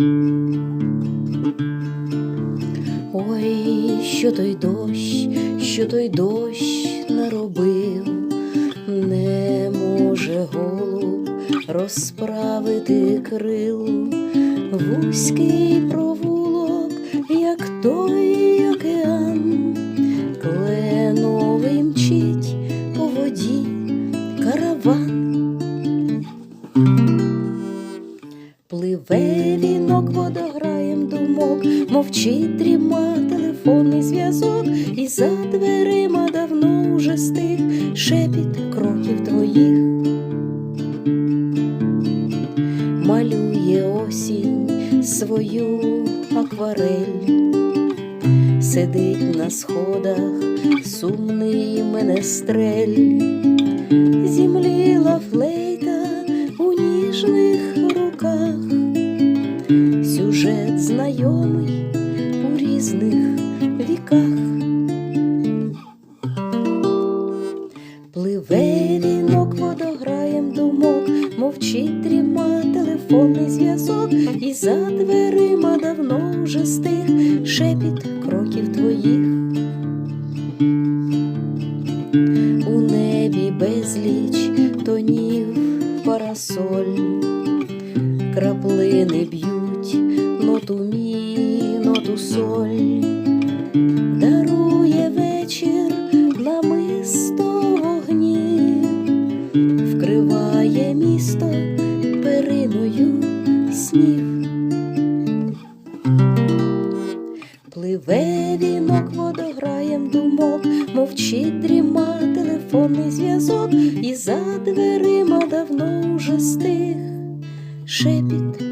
Ой, що той дощ, що той дощ наробив, не може голуб розправити крил, вузький провулок, як той океан, кленовий мчить по воді караван. Пливе вінок водограєм думок, мовчить дріма телефонний зв'язок, і за дверима давно уже стих шепіт кроків твоїх. Малює осінь свою акварель, сидить на сходах сумний менестрель, зімліла знайомий у різних віках. Пливе вінок водограєм думок, мовчить дріма телефонний зв'язок, і за дверима давно вже стих шепіт кроків твоїх. У небі безліч тонів парасоль, краплини б'ють ноту мі, ноту соль, дарує вечір намисто вогнів, вкриває місто периною снів. Пливе вінок водограєм думок, мовчить дріма телефонний зв'язок, і за дверима давно вже стих шепіт.